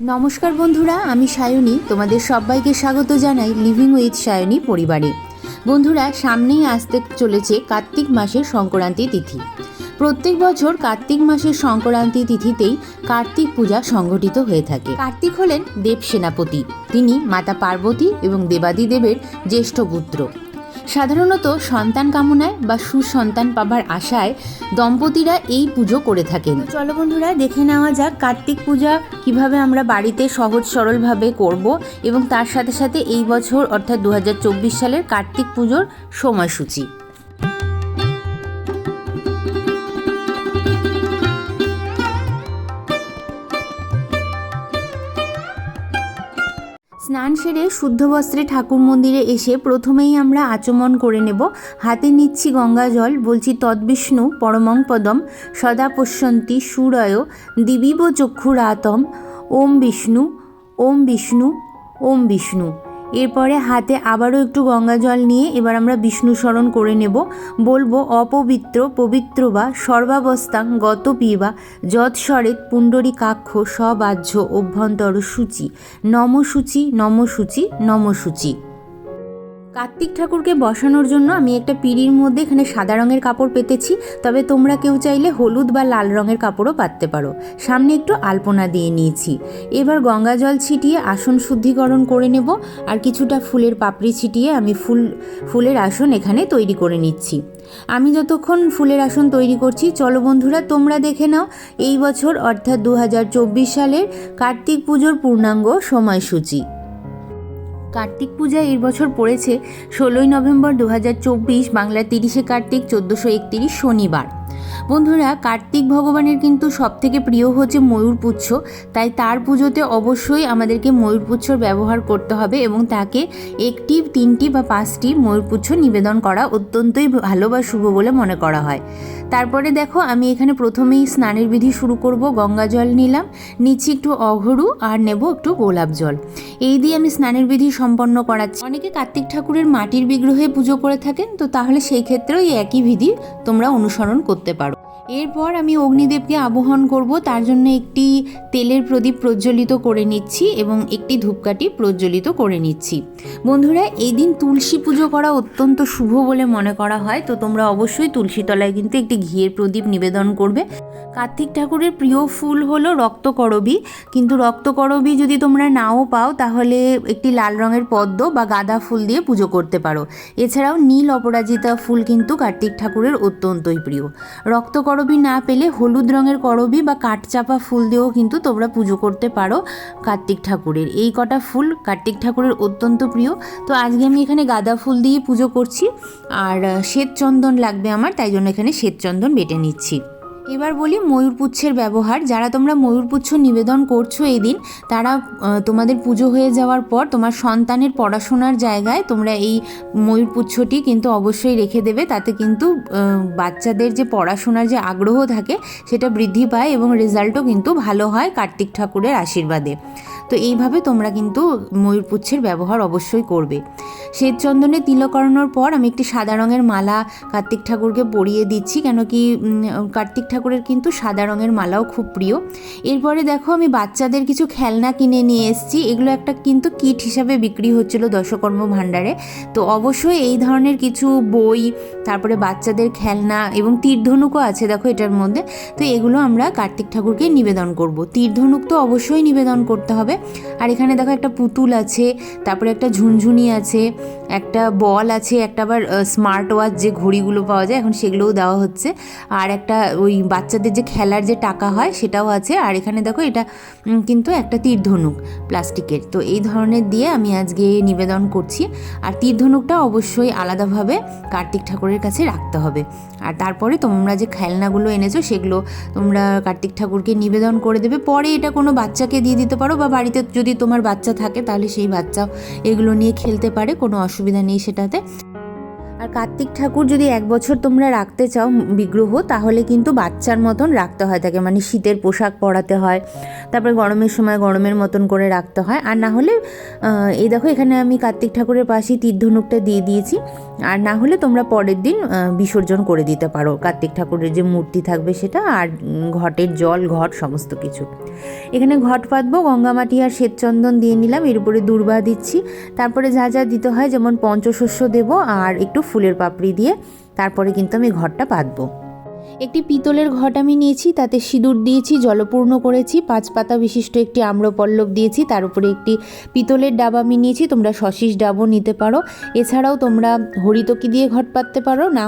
নমস্কার বন্ধুরা, আমি সায়নী। তোমাদের সবাইকে স্বাগত জানাই লিভিং উইথ সায়নী পরিবারে। বন্ধুরা, সামনেই আসতে চলেছে কার্তিক মাসের সংক্রান্তি তিথি। প্রত্যেক বছর কার্তিক মাসের সংক্রান্তি তিথিতেই কার্তিক পূজা সংগঠিত হয়ে থাকে। কার্তিক হলেন দেব সেনাপতি তিনি মাতা পার্বতী এবং দেবাদিদেবের জ্যেষ্ঠ পুত্র। সাধারণত সন্তান কামনায় বা সুসন্তান পাবার আশায় দম্পতিরা এই পুজো করে থাকেন। চলো বন্ধুরা, দেখে নেওয়া যাক কার্তিক পূজা কীভাবে আমরা বাড়িতে সহজ সরলভাবে করব এবং তার সাথে সাথে এই বছর অর্থাৎ দু হাজার চব্বিশ সালের কার্তিক পুজোর সময়সূচি। স্নান সেরে শুদ্ধ বস্ত্রে ঠাকুর মন্দিরে এসে প্রথমেই আমরা আচমন করে নেব। হাতে নিচ্ছি গঙ্গা জল, বলছি তদ্বিষ্ণু পরমং পদম, সদা পশ্যন্তি সুরয়, দিবিব চক্ষুরাতম, ওম বিষ্ণু ওম বিষ্ণু ওম বিষ্ণু। এরপরে হাতে আবারও একটু গঙ্গা জল নিয়ে এবার আমরা বিষ্ণু স্মরণ করে নেব। বলব, অপবিত্র, পবিত্র বা সর্বাবস্থাং গত পিবা যৎস্বরেত পুণ্ডরী কাক্ষ সবাহ্য অভ্যন্তর সূচি। নমসূচি নমসূচি নমসূচি কার্তিক ঠাকুরকে বসানোর জন্য আমি একটা পিঁড়ির মধ্যে এখানে সাদা রঙের কাপড় পেতেছি। তবে তোমরা কেউ চাইলে হলুদ বা লাল রঙের কাপড়ও পাততে পারো। সামনে একটু আলপনা দিয়ে নিয়েছি। এবার গঙ্গা জল ছিটিয়ে আসন শুদ্ধিকরণ করে নেব আর কিছুটা ফুলের পাপড়ি ছিটিয়ে আমি ফুল, ফুলের আসন এখানে তৈরি করে নিচ্ছি। আমি যতক্ষণ ফুলের আসন তৈরি করছি, চলো বন্ধুরা, তোমরা দেখে নাও। এই বছর অর্থাৎ দু হাজার চব্বিশ সালের কার্তিক পুজোর পূর্ণাঙ্গ সময়সূচি। কার্তিক পূজা এর বছর পড়েছে ষোলোই নভেম্বর দু বাংলার তিরিশে কার্তিক, চোদ্দোশো একতিরিশ শনিবার। বন্ধুরা, কার্তিক ভগবানের কিন্তু সবথেকে প্রিয় হচ্ছে ময়ূরপুচ্ছ তাই তার পুজোতে অবশ্যই আমাদেরকে ময়ূরপুচ্ছর ব্যবহার করতে হবে এবং তাকে একটি, তিনটি বা পাঁচটি ময়ূরপুচ্ছ নিবেদন করা অত্যন্তই ভালো বা শুভ বলে মনে করা হয়। তারপরে দেখো আমি এখানে প্রথমেই স্নানের বিধি শুরু করব, গঙ্গা জল নিলাম, নিচে একটু অঘরু আর নেব একটু গোলাপ জল। এই দিয়ে আমি স্নানের বিধি সম্পন্ন করাচ্ছি। অনেকে কার্তিক ঠাকুরের মাটির বিগ্রহে পুজো করে থাকেন, তো তাহলে সেই ক্ষেত্রেও এই একই বিধি তোমরা অনুসরণ করতে পারো। এরপর আমি অগ্নিদেবকে আবহন করব, তার জন্য একটি তেলের প্রদীপ প্রজ্বলিত করে নিচ্ছি এবং একটি ধূপকাঠি প্রজ্বলিত করে নিচ্ছি। বন্ধুরা এই দিন তুলসী পুজো করা অত্যন্ত শুভ বলে মনে করা হয়, তো তোমরা অবশ্যই তুলসী তলায় কিন্তু একটি ঘিয়ের প্রদীপ নিবেদন করবে। কার্তিক ঠাকুরের প্রিয় ফুল হলো রক্তকরবী, কিন্তু রক্তকরবী যদি তোমরা নাও পাও, তাহলে একটি লাল রঙের পদ্ম বা গাঁদা ফুল দিয়ে পুজো করতে পারো। এছাড়াও নীল অপরাজিতা ফুল কিন্তু কার্তিক ঠাকুরের অত্যন্তই প্রিয়। রক্তকরবী না পেলে হলুদ রঙের করবি বা কাঠচাপা ফুল দিয়েও কিন্তু তোমরা পুজো করতে পারো কার্তিক ঠাকুরের। এই কটা ফুল কার্তিক ঠাকুরের অত্যন্ত প্রিয়। তো আজকে আমি এখানে গাঁদা ফুল দিয়ে পুজো করছি। আর শ্বেতচন্দন লাগবে আমার, তাই জন্য এখানে শ্বেতচন্দন বেটে নিচ্ছি। এবার বলি ময়ূরপুচ্ছের ব্যবহার। যারা তোমরা ময়ূরপুচ্ছ নিবেদন করছ এই দিন, তারা তোমাদের পুজো হয়ে যাওয়ার পর তোমার সন্তানের পড়াশোনার জায়গায় তোমরা এই ময়ূরপুচ্ছটি কিন্তু অবশ্যই রেখে দেবে। তাতে কিন্তু বাচ্চাদের যে পড়াশোনার যে আগ্রহ থাকে, সেটা বৃদ্ধি পায় এবং রেজাল্টও কিন্তু ভালো হয় কার্তিক ঠাকুরের আশীর্বাদে। তো এইভাবে তোমরা কিন্তু ময়ূরপুচ্ছের ব্যবহার অবশ্যই করবে। শ্বেতচন্দনে তিলক করানোর পর আমি একটি সাদা রঙের মালা কার্তিক ঠাকুরকে পরিয়ে দিচ্ছি, কেন কি কার্তিক ঠাকুরের কিন্তু সাদা রঙের মালাও খুব প্রিয়। এরপরে দেখো আমি বাচ্চাদের কিছু খেলনা কিনে নিয়ে এসেছি, এগুলো একটা কিন্তু কিট হিসাবে বিক্রি হচ্ছিল দশকর্ম ভাণ্ডারে। তো অবশ্যই এই ধরনের কিছু বই, তারপরে বাচ্চাদের খেলনা এবং তীরধনুকও আছে দেখো এটার মধ্যে, তো এগুলো আমরা কার্তিক ঠাকুরকে নিবেদন করব। তীরধনুক তো অবশ্যই নিবেদন করতে হবে। আর এখানে দেখো একটা পুতুল আছে, তারপরে একটা ঝুনঝুনি আছে একটা বল আছে, একটা আবার স্মার্ট ওয়াচ যে ঘড়িগুলো পাওয়া যায়, এখন সেগুলোও দেওয়া হচ্ছে। আর একটা ওই বাচ্চাদের যে খেলার যে টাকা হয়, সেটাও আছে। আর এখানে দেখো এটা কিন্তু একটা তীরধনুক প্লাস্টিকের। তো এই ধরনের দিয়ে আমি আজকে নিবেদন করছি। আর তীরধনুকটা অবশ্যই আলাদাভাবে কার্তিক ঠাকুরের কাছে রাখতে হবে। আর তারপরে তোমরা যে খেলনাগুলো এনেছো, সেগুলো তোমরা কার্তিক ঠাকুরকে নিবেদন করে দেবে। পরে এটা কোনো বাচ্চাকে দিয়ে দিতে পারো, বা বাড়িতে যদি তোমার বাচ্চা থাকে, তাহলে সেই বাচ্চা এগুলো নিয়ে খেলতে পারে কোনো অসুবিধা নেই সেটাতে। কার্তিক ঠাকুর যদি এক বছর তোমরা রাখতে চাও বিগ্রহ, তাহলে কিন্তু বাচ্চার মতন রাখতে হয় তাকে। মানে শীতের পোশাক পরাতে হয়, তারপরে গরমের সময় গরমের মতন করে রাখতে হয়। আর না হলে এই দেখো এখানে আমি কার্তিক ঠাকুরের পাশেই তীর্ধনুকটা দিয়ে দিয়েছি। আর না হলে তোমরা পরের দিন বিসর্জন করে দিতে পারো। কার্তিক ঠাকুরের যে মূর্তি থাকবে সেটা আর ঘটের জল, ঘট, সমস্ত কিছু। এখানে ঘট পাতবো গঙ্গামাটি আর শ্বেতচন্দন দিয়ে নিলাম। এর উপরে দুর্বা দিচ্ছি। তারপরে যা যা দিতে হয়, যেমন পঞ্চশস্য দেবো আর একটু ফুলের পাপড়ি দিয়ে তারপরে কিন্তু আমি ঘরটা পাতবো একটি পিতলের ঘট আমি নিয়েছি, তাতে সিঁদুর দিয়েছি, জলপূর্ণ করেছি, পাঁচ পাতা বিশিষ্ট একটি আম্রপল্লব দিয়েছি, তার উপরে একটি পিতলের ডাব আমি নিয়েছি, তোমরা সশিস ডাবও নিতে পারো। এছাড়াও তোমরা হরিতকি দিয়ে ঘট পাততে পারো, না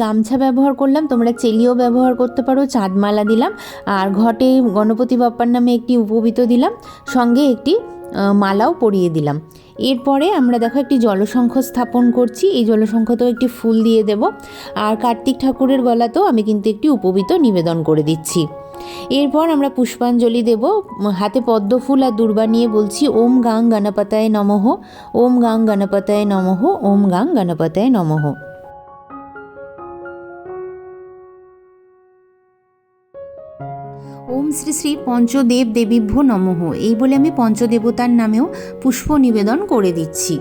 গামছা ব্যবহার করলাম, তোমরা চেলিও ব্যবহার করতে পারো, চাঁদমালা দিলাম, আর ঘটে গণপতি বাপ্পার নামে একটি উপবিত দিলাম, সঙ্গে একটি মালাও পরিয়ে দিলাম। এরপরে আমরা দেখো একটি জলসংখ্য স্থাপন করছি, এই জলসংখ্যতেও একটি ফুল দিয়ে দেব, আর কার্তিক ঠাকুরের গলাতেও আমি কিন্তু একটি উপবিত নিবেদন করে দিচ্ছি। এরপর আমরা পুষ্পাঞ্জলি দেব, হাতে পদ্ম ফুল আর দুর্বা নিয়ে বলছি, ওম গাং গণপতায় নমঃ, ওম গাং গণপতায় নমঃ, ওম গাং গণপতায় নমঃ। শ্রী শ্রী পঞ্চদেব দেবীভ্য নমঃ। এই বলে আমি পঞ্চদেবতার নামেও পুষ্প নিবেদন করে দিচ্ছি।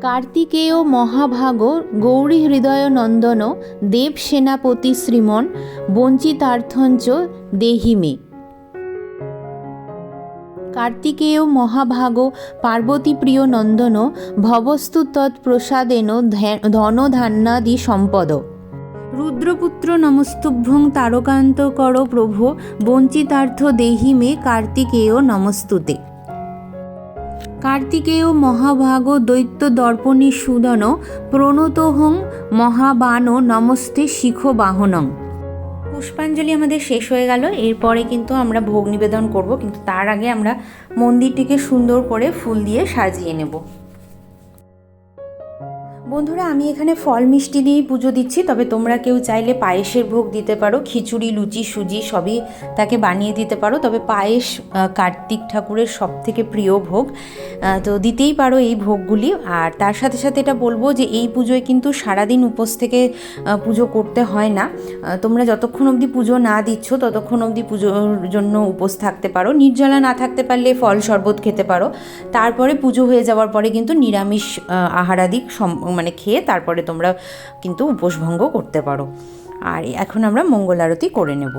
কার্তিকেয় মহাভাগ গৌরী হৃদয় নন্দন দেব সেনাপতি শ্রীমন বঞ্চিতার্থঞ্চ দেহিমে কার্তিকেয় মহাভাগ পার্বতী প্রিয় নন্দন ভবস্তু তৎপ্রসাদেন ধন ধান্যাদি সম্পদ। রুদ্রপুত্র নমস্তুভ্যং তারকান্ত কর প্রভো, বঞ্চিতার্থ দেহি মে কার্তিকেয় নমস্তুতে। কার্তিকেয় মহাভাগ দৈত্য দর্পণী সুদন, প্রণতহং মহাবান নমস্তে শিখ বাহনং পুষ্পাঞ্জলি আমাদের শেষ হয়ে গেল, এরপরে কিন্তু আমরা ভোগ নিবেদন করব, কিন্তু তার আগে আমরা মন্দিরটিকে সুন্দর করে ফুল দিয়ে সাজিয়ে নেব। বন্ধুরা আমি এখানে ফল মিষ্টি দিয়েই পুজো দিচ্ছি তবে তোমরা কেউ চাইলে পায়েসের ভোগ দিতে পারো। খিচুড়ি লুচি সুজি সবই তাকে বানিয়ে দিতে পারো তবে পায়েস কার্তিক ঠাকুরের সব থেকে প্রিয় ভোগ। তো দিতেই পারো এই ভোগগুলি। আর তার সাথে সাথে এটা বলব যে এই পুজোয় কিন্তু সারাদিন উপোস থেকে পুজো করতে হয় না। তোমরা যতক্ষণ অবধি পুজো না দিচ্ছ ততক্ষণ অবধি পুজোর জন্য উপোস থাকতে পারো। নির্জলা না থাকতে পারলে ফল শরবত খেতে পারো। তারপরে পুজো হয়ে যাওয়ার পরে কিন্তু নিরামিষ আহ, আহারাদি সম- মানে খেয়ে তারপরে তোমরা কিন্তু উপোস ভঙ্গ করতে পারো। আর এখন আমরা মঙ্গল আরতি করে নেব।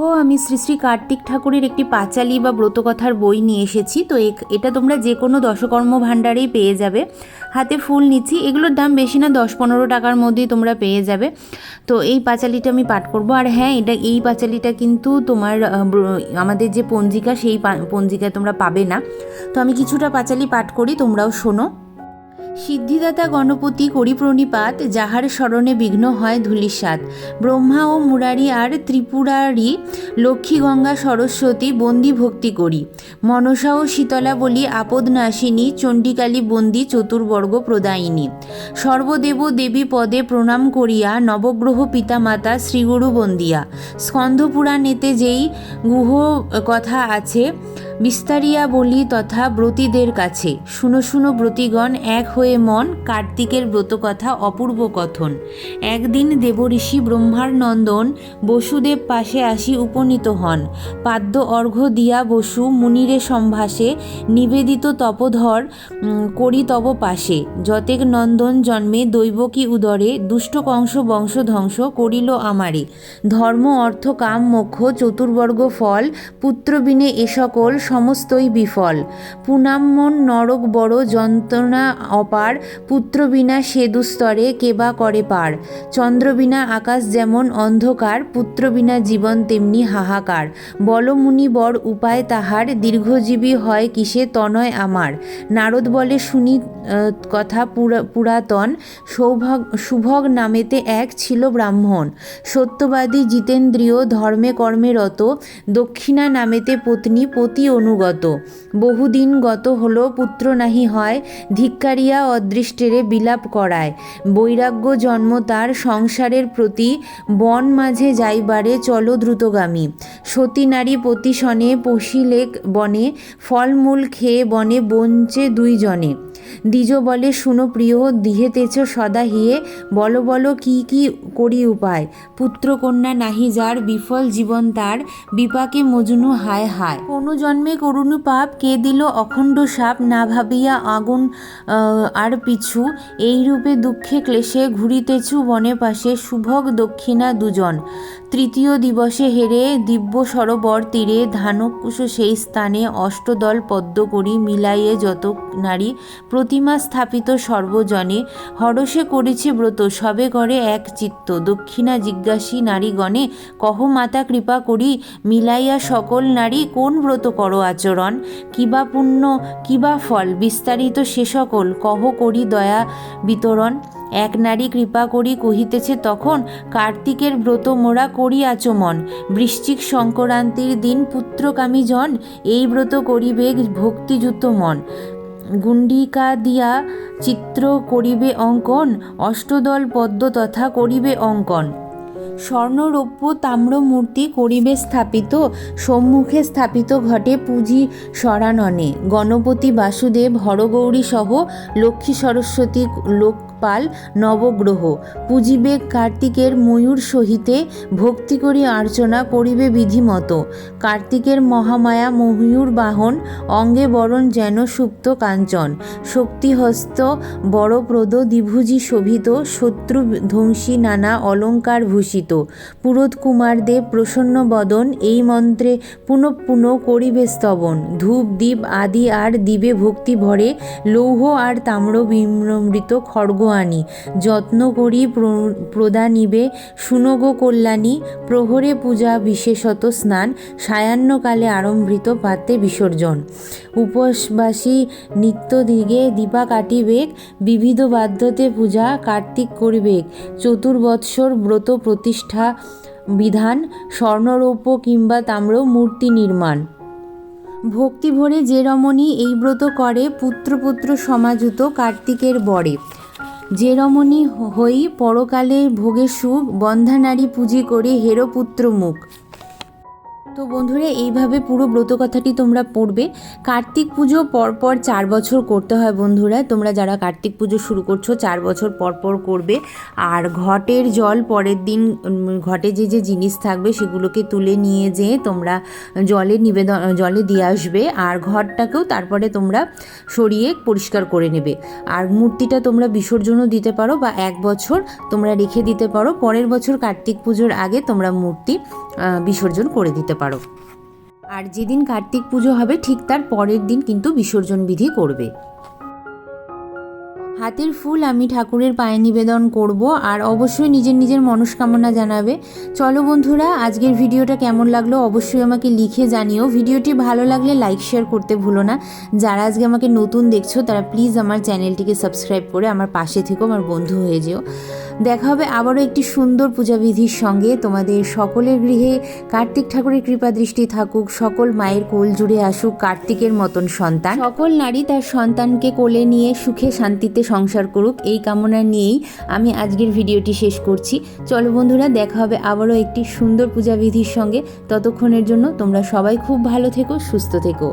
দেখো, আমি শ্রী শ্রী কার্তিক ঠাকুরের একটি পাঁচালি বা ব্রতকথার বই নিয়ে এসেছি। তো এটা তোমরা যে কোনো দশকর্ম ভাণ্ডারেই পেয়ে যাবে। হাতে ফুল নিচ্ছি, এগুলোর দাম বেশি না দশ পনেরো টাকার মধ্যেই তোমরা পেয়ে যাবে। তো এই পাঁচালিটা আমি পাঠ করব। আর হ্যাঁ এটা, এই পাঁচালিটা কিন্তু তোমার আমাদের যে পঞ্জিকা, সেই পঞ্জিকায় তোমরা পাবে না। তো আমি কিছুটা পাঁচালি পাঠ করি, তোমরাও শোনো। সিদ্ধিদাতা গণপতি করি প্রণিপাত যাহার স্মরণে বিঘ্ন হয় ধূলিসাৎ। ব্রহ্মা ও মুরারি আর ত্রিপুরারি লক্ষ্মী গঙ্গা সরস্বতী বন্দি ভক্তি করি। মনসা ও শীতলা বলি আপদ নাশিনী চণ্ডিকালী বন্দি চতুর্বর্গ প্রদায়িনী। সর্বদেব দেবী পদে প্রণাম করিয়া নবগ্রহ পিতামাতা শ্রীগুরু বন্দিয়া। স্কন্ধপুরাণেতে যেই গুহ কথা আছে, বিস্তারিয়া বলি তথা ব্রতীদের কাছে। শুনো শুনো ব্রতীগণ, এক হয়ে মন কার্তিকের ব্রতকথা অপূর্ব কথন। একদিন দেবঋষি ব্রহ্মার নন্দন বসুদেব পাশে আসি উপনীত হন। পাদ্য অর্ঘ্য দিয়া বসু মুনিরে সম্ভাসে নিবেদিত তপধর করি তব পাশে। যতেক নন্দন জন্মে দৈবকী উদরে, দুষ্ট কংস বংশ ধ্বংস করিল আমারে। ধর্ম, অর্থ, কাম, মোক্ষ, চতুর্বর্গ, ফল, পুত্রবিনে এ সকল সমস্তই বিফল। পুনাম্মন নরক বড় যন্ত্রণা অপার পুত্র বিনা সে দুস্তরে কেবা করে পার। চন্দ্র বিনা আকাশ যেমন অন্ধকার পুত্র বিনা জীবন তেমনি হাহাকার। বলমুনি বর উপায় তাহার, দীর্ঘজীবী হয় কিসে তনয় আমার। নারদ বলে শুনি কথা পুরাতন, সৌভাগ শুভগ নামেতে এক ছিল ব্রাহ্মণ। সত্যবাদী জিতেন্দ্রীয় ধর্মে কর্মে রত, দক্ষিণা নামেতে পত্নী পতি অনুগত। বহুদিন গত হলো, পুত্র নাহি হয়, ধিক্কারিয়া অদৃষ্টেরে বিলাপ করায়। বৈরাগ্য জন্ম তার সংসারের প্রতি, বন মাঝে যাইবারে চলো দ্রুতগামী। সতী নারী পতিশনে পশিলেক বনে, ফলমূল খেয়ে বনে বঞ্চে দুইজনে। দ্বিজ বলে, শুনো প্রিয় দিহেতেছ সদা হিয়ে, বলো বলো কি কি করি উপায়। পুত্রকন্যা নাহি যার, বিফল জীবন তার, বিপাকে মজনু হায় হায়। কোনো জন্মে করুণ পাপ কে দিল অখণ্ড সাপ, না ভাবিয়া আগুন আর পিছু এই রূপে দুঃখে ক্লেশে ঘুরিতেছু বনে পাশে সুভগ দক্ষিণা দুজন। তৃতীয় দিবসে হেরে দিব্য সরোবর তীরে ধানকুশ সেই স্থানে অষ্টদল পদ্ম করি মিলাইয়ে যত নারী প্রতিমা স্থাপিত সর্বজনে হরষে করেছে ব্রত। সবে করে এক চিত্ত। দক্ষিণা জিজ্ঞাসী নারীগণে, কহ মাতা, কৃপা করি, মিলাইয়া সকল নারী কোন ব্রত করো আচরণ? কিবা পুণ্য কিবা ফল? বিস্তারিত সে সকল কহ করি দয়া বিতরণ। এক নারী কৃপা করি কহিতেছে তখন, কার্তিকের ব্রত মোরা করি আচমন। বৃশ্চিক সংক্রান্তির দিন পুত্রকামী জন এই ব্রত করিবে ভক্তিযুক্ত মন। গুণ্ডিকা দিয়া চিত্র করিবে অঙ্কন, অষ্টদল পদ্ম তথা করিবে অঙ্কন। স্বর্ণরৌপ্য তাম্র মূর্তি করিবে স্থাপিত, সম্মুখে স্থাপিত ঘটে পুঁজি সরাননে গণপতি বাসুদেব হরগৌরী সহ লক্ষ্মী সরস্বতী লোকপাল নবগ্রহ। পুজিবে কার্তিকের ময়ূর সহিতে ভক্তি করি আর্চনা করিবে বিধিমত। কার্তিকের মহামায়া ময়ূর বাহন, অঙ্গে বরণ যেন সুপ্ত কাঞ্চন। শক্তিহস্ত, বড়প্রদ দ্বিভুজি শোভিত, শত্রু ধ্বংসী নানা অলঙ্কার ভূষিত। পুরোত কুমারদেব প্রসন্ন বদন, এই মন্ত্রে পুনঃ পুনঃ করিবে স্তবন। ধূপ দ্বীপ আদি আর দিবে ভক্তি ভরে, লৌহ আর তাম্র বিম্রমৃত খড়গ আনি, যত্ন করি প্র- প্রদানিবে সুনগ কল্যাণী, প্রহরে পূজা বিশেষত স্নান সায়াহ্নকালে আরম্ভৃত পাত্রে বিসর্জন। উপবাসী নিত্য দিগে দীপা কাটিবেক, বিবিধ বাধ্যতে পূজা কার্তিক করিবেক। চতুর্বৎসর ব্রত প্রতিষ্ঠা বিধান, স্বর্ণরৌপ্য কিংবা তাম্র মূর্তি নির্মাণ। ভক্তি ভরে যে রমণী এই ব্রত করে, পুত্রপুত্র সমাযুত কার্তিকের বরে। যে রমণী হই পরকালে ভোগে সুখ বন্ধা নারী পুঁজি করে হেরো পুত্র মুখ তো বন্ধুরা, এইভাবে পুরো ব্রত কথাটি তোমরা পড়বে। কার্তিক পুজো পরপর চার বছর করতে হয় বন্ধুরা। তোমরা যারা কার্তিক পুজো শুরু করছ, চার বছর পর পর করবে। আর ঘটের জল পরের দিন ঘটে যে যে জিনিস থাকবে, সেগুলোকে তুলে নিয়ে যেয়ে তোমরা জলে নিবেদন, জলে দিয়ে আসবে। আর ঘরটাকেও তারপরে তোমরা সরিয়ে পরিষ্কার করে নেবে। আর মূর্তিটা তোমরা বিসর্জনও দিতে পারো বা এক বছর তোমরা রেখে দিতে পারো। পরের বছর কার্তিক পুজোর আগে তোমরা মূর্তি বিসর্জন করে দিতে পারো আর যেদিন কার্তিক পুজো হবে ঠিক তার পরের দিন কিন্তু বিসর্জন বিধি করবে। হাতের ফুল আমি ঠাকুরের পায়ে নিবেদন করব আর অবশ্যই নিজের নিজের মনস্কামনা জানাবে। চলো বন্ধুরা, আজকের ভিডিওটা কেমন লাগল অবশ্যই আমাকে লিখে জানিও। ভিডিওটি ভালো লাগলে লাইক শেয়ার করতে ভুলো না। যারা আজকে আমাকে নতুন দেখছ, তারা প্লিজ আমার চ্যানেলটিকে সাবস্ক্রাইব করে আমার পাশে থেকো, আমার বন্ধু হয়ে যেও। দেখা হবে আবারও একটি সুন্দর পূজাবিধির সঙ্গে। তোমাদের সকলের গৃহে কার্তিক ঠাকুরের কৃপা দৃষ্টি থাকুক, সকল মায়ের কোল জুড়ে আসুক কার্তিকের মতন সন্তান। সকল নারী তার সন্তানকে কোলে নিয়ে সুখে শান্তিতে সংসার করুক, এই কামনা নিয়েই আমি আজকের ভিডিওটি শেষ করছি। চলো বন্ধুরা, দেখা হবে আবারও একটি সুন্দর পূজাবিধির সঙ্গে। ততক্ষণের জন্য তোমরা সবাই খুব ভালো থেকো, সুস্থ থেকো।